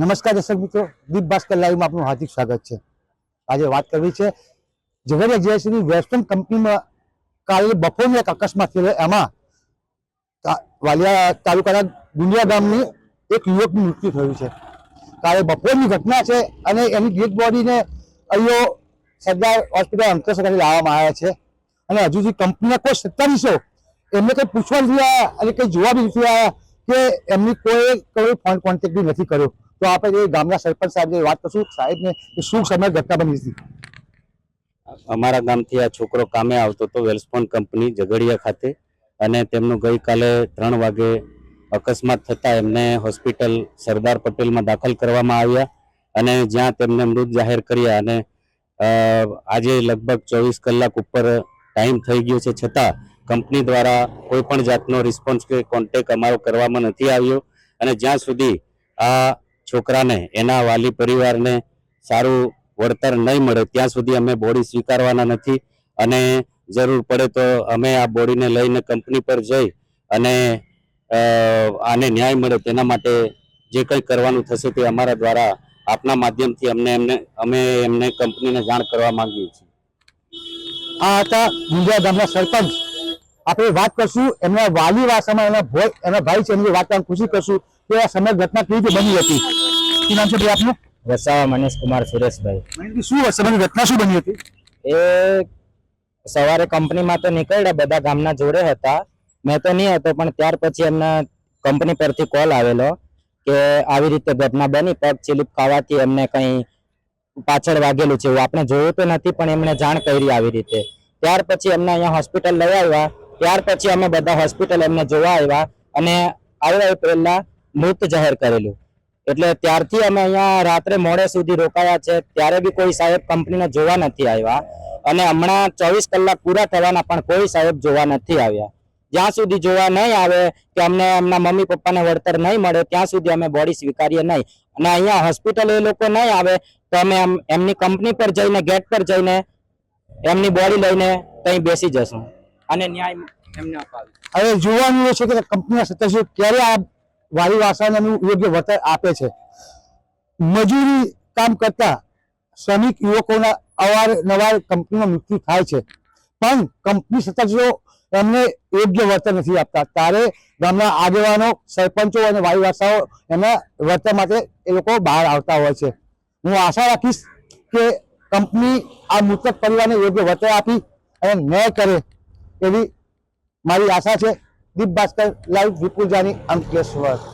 નમસ્કાર દર્શક મિત્રો, દીપ ભાસ્કર લાઈવમાં આપનું હાર્દિક સ્વાગત છે. આજે વાત કરવી છે ઝઘડિયા જીઆઈસીની વેસ્ટર્ન કંપનીમાં કાલે બપોરનો એક અકસ્માત થયેલો એમાં વાલિયા તાલુકાના ગુંડિયા ગામની એક યુવકનું મૃત્યુ થયું છે. કાલે બપોરની ઘટના છે અને એની ડેડ બોડીને અહીંયો સરદાર હોસ્પિટલ અંકલેશ્વર લાવવામાં આવ્યા છે. અને હજુ સુધી કંપનીના કોઈ સત્તાવીસો એમને કંઈ પૂછવા નથી આવ્યા અને કંઈ જોવા બી નથી આવ્યા કે એમની કોઈ કોઈ ફોન કોન્ટેક્ટ બી નથી કર્યો. તો આપણે જે ગામના સરપંચ સાહેબ વાત કરશું, સાહેબને કે શું સમય ઘટના બની હતી? અમારા ગામથી આ છોકરો કામે આવતો હતો, વેલ્સપોન કંપની, ઝઘડિયા ખાતે. અને તેમનું ગઈકાલે ત્રણ વાગે અકસ્માત થતાં એમને હોસ્પિટલ સરદાર પટેલમાં દાખલ કરવામાં આવ્યા અને જ્યાં તેમને મૃત જાહેર કર્યા અને આજે લગભગ ચોવીસ કલાક ઉપર ટાઈમ થઈ ગયો છે. છતાં કંપની દ્વારા કોઈ પણ જાતનો રિસ્પોન્સ કે કોન્ટેક અમારો કરવામાં નથી આવ્યો અને જ્યાં સુધી આ છોકરાને, એના વાલી પરિવારને સારું વળતર નહીં મળે, ત્યાં સુધી અમે બોડી સ્વીકારવાના નથી અને જરૂર પડે તો અમે આ બોડીને લઈને કંપની પર જઈ અને આને ન્યાય મળે તેના માટે જે કંઈ કરવાનું થશે તે અમારા દ્વારા આપના માધ્યમથી અમને એમને, અમે એમને કંપનીને જાણ કરવા માંગીએ છીએ. આ હતા ગુંડિયા ગામના સરપંચ. આપણે વાત કરશું એમના વાલી વાસામાં એના ભાઈ એના ભાઈ છે એની વાત કરવાની ખુશી કરશું કે આ સમય ઘટના કેવી રીતે બની હતી. શું નામ છે ભાઈ આપનું? વસાવા મનીષ કુમાર સુરેશભાઈ શું સમય ઘટના શું બની હતી? એ સવારે કંપનીમાં તો નીકળ્યા બધા ગામના જોડે હતા. મેં તો નહીં હતો પણ ત્યાર પછી એમને કંપની પરથી કોલ આવેલો કે આવી રીતે ઘટના બની. પગ ચીલીપ ખાવાથી એમને કંઈ પાછળ વાગેલું છે એવું આપણે જોયું તો નથી પણ એમણે જાણ કરી આવી રીતે. ત્યાર પછી એમને અહીંયા હોસ્પિટલ લઈ આવ્યા. ત્યાર પછી અમે બધા હોસ્પિટલ એમને જોવા આવ્યા અને આવ્યા પહેલા મૃત જાહેર કરેલું. એટલે ત્યારથી અમે અહીંયા રાત્રે મોડે સુધી રોકાયા છે. ત્યારે બી કોઈ સાહેબ કંપનીને જોવા નથી આવ્યા. અને હમણાં ચોવીસ કલાક પૂરા થવાના પણ કોઈ સાહેબ જોવા નથી આવ્યા. જ્યાં સુધી જોવા નહીં આવે કે અમને એમના મમ્મી પપ્પાને વળતર નહીં મળે, ત્યાં સુધી અમે બોડી સ્વીકારીએ નહીં. અને અહીંયા હોસ્પિટલ એ લોકો નહીં આવે તો અમે એમ- એમની કંપની પર જઈને, ગેટ પર જઈને એમની બોડી લઈને ત્યાં બેસી જશું. અને ન્યાય એમને અપાવે. હવે જોવાનું છે કે કંપનીના શું ક્યારે આ વાલી વાસાને યોગ્ય વળતર આપે છે. મજૂરી કામ કરતા શ્રમિક યુવકોના અવારનવાર કંપનીમાં મૃત્યુ થાય છે. પણ કંપની સત્તાવીસો એમને યોગ્ય વળતર નથી આપતા. ત્યારે ગામના આગેવાનો, સરપંચો અને વાયુવાસાઓ વાસાઓ એમના વળતર માટે એ લોકો બહાર આવતા હોય છે. હું આશા રાખીશ કે કંપની આ મૃતક પરિવારને યોગ્ય વળતર આપી અને ન્યાય કરે એવી મારી આશા છે. દીપ ભાસ્કર લાઈવ વિપુલ જાની અંકલેશ્વર.